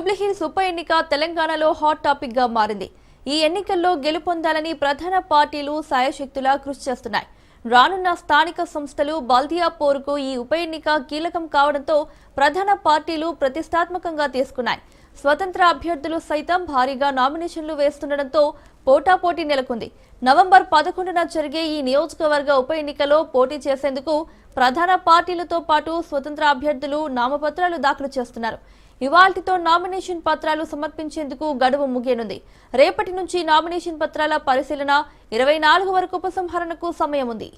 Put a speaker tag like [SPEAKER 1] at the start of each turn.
[SPEAKER 1] జూబ్లీహిల్స్ ఉప ఎన్నిక తెలంగాణలో హాట్ టాపిక్గా మారింది. ఈ ఎన్నికల్లో గెలుపొందాలని ప్రధాన పార్టీలు సాయశక్తులా కృషి చేస్తున్నాయి. రానున్న స్థానిక సంస్థలు బల్దియా పోరుకు ఈ ఉప ఎన్నిక కీలకం కావడంతో ప్రధాన పార్టీలు ప్రతిష్టాత్మకంగా తీసుకున్నాయి. స్వతంత్ర అభ్యర్థులు సైతం భారీగా నామినేషన్లు వేస్తుండటంతో పోటాపోటీ నెలకొంది. నవంబర్ పదకొండున జరిగే ఈ నియోజకవర్గ ఉప ఎన్నికలో పోటీ చేసేందుకు ప్రధాన పార్టీలతో పాటు స్వతంత్ర అభ్యర్థులు నామపత్రాలు దాఖలు చేస్తున్నారు. ఇవాల్టితో నామినేషన్ పత్రాలు సమర్పించేందుకు గడువు ముగియనుంది. రేపటి నుంచి నామినేషన్ పత్రాల పరిశీలన ఇరవై నాలుగు వరకు ఉపసంహరణకు సమయం ఉంది